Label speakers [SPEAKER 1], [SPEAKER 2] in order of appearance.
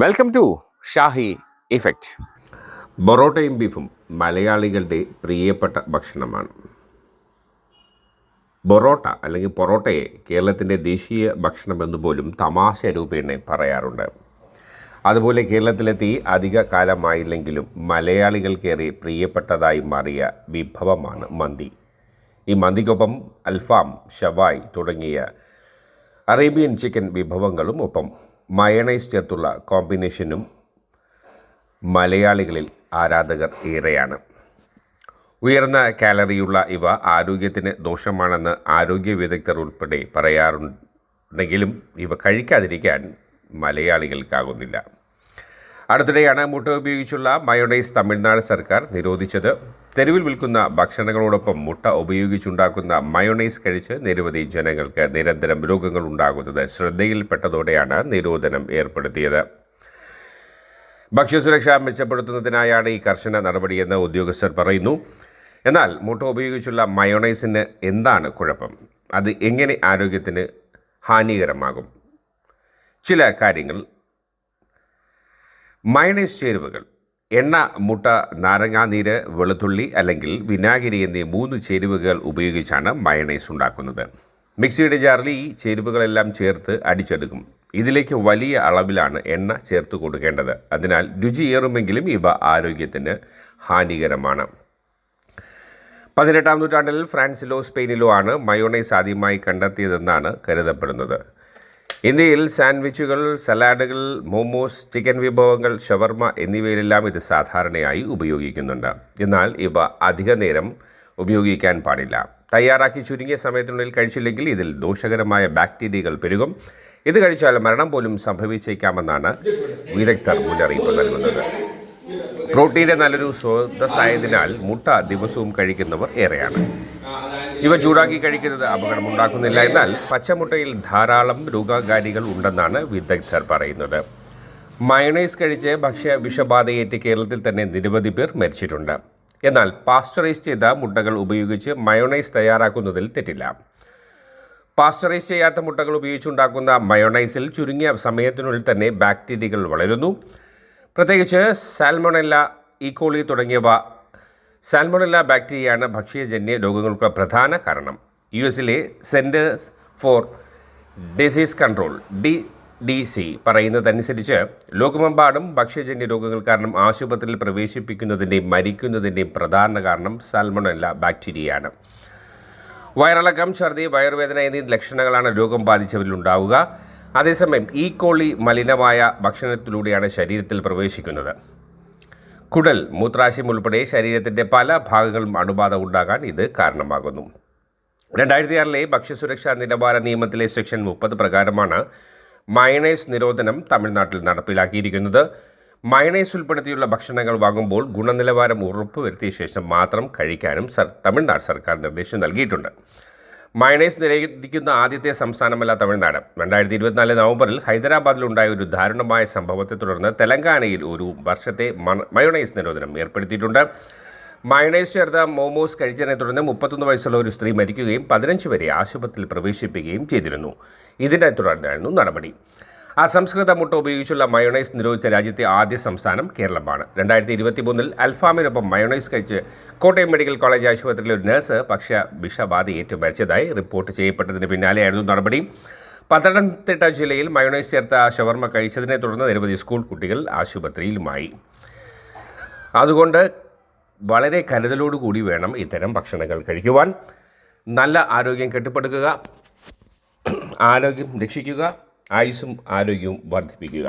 [SPEAKER 1] Welcome to Shahi effect
[SPEAKER 2] ബൊറോട്ടയും ബീഫും മലയാളികളുടെ പ്രിയപ്പെട്ട ഭക്ഷണമാണ്. ബൊറോട്ട അല്ലെങ്കിൽ പൊറോട്ടയെ കേരളത്തിന്റെ ദേശീയ ഭക്ഷണമെന്ന് പോലും തമാശ രൂപേണ പറയാറുണ്ട്. അതുപോലെ കേരളത്തിലെത്തി അധിക കാലമായില്ലെങ്കിലും മലയാളികൾക്കേറെ പ്രിയപ്പെട്ടതായി മാറിയ വിഭവമാണ് മന്തി. ഈ മന്തിക്കൊപ്പം അൽഫാം ഷവായ് തുടങ്ങിയ അറേബ്യൻ ചിക്കൻ വിഭവങ്ങളും ഒപ്പം മയണൈസ് ചേർത്തുള്ള കോമ്പിനേഷനും മലയാളികളിൽ ആരാധകർ ഏറെയാണ്. ഉയർന്ന കാലറിയുള്ള ഇവ ആരോഗ്യത്തിന് ദോഷമാണെന്ന് ആരോഗ്യ വിദഗ്ധർ ഉൾപ്പെടെ പറയാറുണ്ടെങ്കിലും ഇവ കഴിക്കാതിരിക്കാൻ മലയാളികൾക്കാകുന്നില്ല. അടുത്തിടെയാണ് മുട്ട ഉപയോഗിച്ചുള്ള മയോണൈസ് തമിഴ്നാട് സർക്കാർ നിരോധിച്ചത്. തെരുവിൽ വിൽക്കുന്ന ഭക്ഷണങ്ങളോടൊപ്പം മുട്ട ഉപയോഗിച്ചുണ്ടാക്കുന്ന മയോണൈസ് കഴിച്ച് നിരവധി ജനങ്ങൾക്ക് നിരന്തരം രോഗങ്ങൾ ഉണ്ടാകുന്നത് ശ്രദ്ധയിൽപ്പെട്ടതോടെയാണ് നിരോധനം ഏർപ്പെടുത്തിയത്. ഭക്ഷ്യസുരക്ഷ മെച്ചപ്പെടുത്തുന്നതിനായാണ് ഈ കർശന നടപടിയെന്ന് ഉദ്യോഗസ്ഥർ പറയുന്നു. എന്നാൽ മുട്ട ഉപയോഗിച്ചുള്ള മയോണൈസിന് എന്താണ് കുഴപ്പം? അത് എങ്ങനെ ആരോഗ്യത്തിന് ഹാനികരമാകും? ചില കാര്യങ്ങൾ. മയണൈസ് ചേരുവകൾ. എണ്ണ മുട്ട നാരങ്ങാനീര് വെളുത്തുള്ളി അല്ലെങ്കിൽ വിനാഗിരി എന്നീ മൂന്ന് ചേരുവകൾ ഉപയോഗിച്ചാണ് മയണൈസ് ഉണ്ടാക്കുന്നത്. മിക്സിയുടെ ജാറിൽ ഈ ചേരുവകളെല്ലാം ചേർത്ത് അടിച്ചെടുക്കും. ഇതിലേക്ക് വലിയ അളവിലാണ് എണ്ണ ചേർത്ത് കൊടുക്കേണ്ടത്. അതിനാൽ രുചിയേറുമെങ്കിലും ഇവ ആരോഗ്യത്തിന് ഹാനികരമാണ്. പതിനെട്ടാം നൂറ്റാണ്ടിൽ ഫ്രാൻസിലോ സ്പെയിനിലോ ആണ് മയോണൈസ് ആദ്യമായി കണ്ടെത്തിയതെന്നാണ് കരുതപ്പെടുന്നത്. ഇന്ത്യയിൽ സാൻഡ്വിച്ചുകൾ സലാഡുകൾ മോമോസ് ചിക്കൻ വിഭവങ്ങൾ ഷവർമ എന്നിവയിലെല്ലാം ഇത് സാധാരണയായി ഉപയോഗിക്കുന്നുണ്ട്. എന്നാൽ ഇവ അധിക നേരം ഉപയോഗിക്കാൻ പാടില്ല. തയ്യാറാക്കി ചുരുങ്ങിയ സമയത്തിനുള്ളിൽ കഴിച്ചില്ലെങ്കിൽ ഇതിൽ ദോഷകരമായ ബാക്ടീരിയകൾ പെരുകും. ഇത് കഴിച്ചാൽ മരണം പോലും സംഭവിച്ചേക്കാമെന്നാണ് വിദഗ്ധർ മുന്നറിയിപ്പ് നൽകുന്നത്. പ്രോട്ടീന്റെ നല്ലൊരു സ്രോതസ്സായതിനാൽ മുട്ട ദിവസവും കഴിക്കുന്നവർ ഏറെയാണ്. ഇവ ചൂടാക്കി കഴിക്കുന്നത് അപകടമുണ്ടാക്കുന്നില്ല. എന്നാൽ പച്ചമുട്ടയിൽ ധാരാളം രോഗകാരികൾ ഉണ്ടെന്നാണ് വിദഗ്ധർ പറയുന്നത്. മയണൈസ് കഴിച്ച് ഭക്ഷ്യ വിഷബാധയേറ്റ് കേരളത്തിൽ തന്നെ നിരവധി പേർ മരിച്ചിട്ടുണ്ട്. എന്നാൽ പാസ്ചറൈസ് ചെയ്ത മുട്ടകൾ ഉപയോഗിച്ച് മയോണൈസ് തയ്യാറാക്കുന്നതിൽ തെറ്റില്ല. പാസ്ചറൈസ് ചെയ്യാത്ത മുട്ടകൾ ഉപയോഗിച്ചുണ്ടാക്കുന്ന മയോണൈസിൽ ചുരുങ്ങിയ സമയത്തിനുള്ളിൽ തന്നെ ബാക്ടീരിയകൾ വളരുന്നു. പ്രത്യേകിച്ച് സാൽമോണെല്ല ഈക്കോളി തുടങ്ങിയവ സാൽമോണെല്ല ബാക്ടീരിയയാണ് ഭക്ഷ്യജന്യ രോഗങ്ങൾക്ക് പ്രധാന കാരണം. യു എസിലെ Centers for Disease Control D D C പറയുന്നതനുസരിച്ച് ലോകമെമ്പാടും ഭക്ഷ്യജന്യ രോഗങ്ങൾ കാരണം ആശുപത്രിയിൽ പ്രവേശിപ്പിക്കുന്നതിന്റെയും മരിക്കുന്നതിന്റെയും പ്രധാന കാരണം സാൽമോണല്ല ബാക്ടീരിയയാണ് വയറിളക്കം ഛർദി വയറുവേദന എന്നീ ലക്ഷണങ്ങളാണ് രോഗം ബാധിച്ചവരിൽ ഉണ്ടാവുക. അതേസമയം ഈ കോളി മലിനമായ ഭക്ഷണത്തിലൂടെയാണ് ശരീരത്തിൽ പ്രവേശിക്കുന്നത്. കുടൽ മൂത്രാശയം ഉൾപ്പെടെ ശരീരത്തിന്റെ പല ഭാഗങ്ങളും അണുബാധ ഉണ്ടാകാൻ ഇത് കാരണമാകുന്നു. രണ്ടായിരത്തി ആറിലെ ഭക്ഷ്യസുരക്ഷാ നിലവാര നിയമത്തിലെ സെക്ഷൻ മുപ്പത് പ്രകാരമാണ് മയണൈസ് നിരോധനം തമിഴ്നാട്ടിൽ നടപ്പിലാക്കിയിരിക്കുന്നത്. മയണൈസ് ഉൾപ്പെടുത്തിയുള്ള ഭക്ഷണങ്ങൾ വാങ്ങുമ്പോൾ ഗുണനിലവാരം ഉറപ്പുവരുത്തിയ ശേഷം മാത്രം കഴിക്കാനും തമിഴ്നാട് സർക്കാർ നിർദ്ദേശം നൽകിയിട്ടുണ്ട്. മയണൈസ് നിരോധിക്കുന്ന ആദ്യത്തെ സംസ്ഥാനമല്ല തമിഴ്നാട്. രണ്ടായിരത്തി ഇരുപത്തിനാല് നവംബറിൽ ഹൈദരാബാദിലുണ്ടായ ഒരു ദാരുണമായ സംഭവത്തെ തുടർന്ന് തെലങ്കാനയിൽ ഒരു വർഷത്തെ മയോണൈസ് നിരോധനം ഏർപ്പെടുത്തിയിട്ടുണ്ട്. മയണൈസ് ചേർത്ത മോമോസ് കഴിച്ചതിനെ തുടർന്ന് മുപ്പത്തൊന്ന് വയസ്സുള്ള ഒരു സ്ത്രീ മരിക്കുകയും പതിനഞ്ച് വരെ ആശുപത്രിയിൽ പ്രവേശിപ്പിക്കുകയും ചെയ്തിരുന്നു. ഇതിനെ തുടർന്നായിരുന്നു നടപടി. അസംസ്കൃത മുട്ട ഉപയോഗിച്ചുള്ള മയോണൈസ് നിരോധിച്ച രാജ്യത്തെ ആദ്യ സംസ്ഥാനം കേരളമാണ്. രണ്ടായിരത്തി ഇരുപത്തി മൂന്നിൽ അൽഫാമിനൊപ്പം മയോണൈസ് കഴിച്ച് കോട്ടയം മെഡിക്കൽ കോളേജ് ആശുപത്രിയിലെ ഒരു നഴ്സ് പക്ഷ വിഷബാധയേറ്റ് മരിച്ചതായി റിപ്പോർട്ട് ചെയ്യപ്പെട്ടതിന് പിന്നാലെയായിരുന്നു നടപടി. പത്തനംതിട്ട ജില്ലയിൽ മയോണൈസ് ചേർത്ത ഷവർമ കഴിച്ചതിനെ തുടർന്ന് നിരവധി സ്കൂൾ കുട്ടികൾ ആശുപത്രിയിലുമായി. അതുകൊണ്ട് വളരെ കരുതലോടുകൂടി വേണം ഇത്തരം ഭക്ഷണങ്ങൾ കഴിക്കുവാൻ. നല്ല ആരോഗ്യം കെട്ടിപ്പടുക്കുക. ആരോഗ്യം രക്ഷിക്കുക. ആയുസ്സും ആരോഗ്യവും വർദ്ധിപ്പിക്കുക.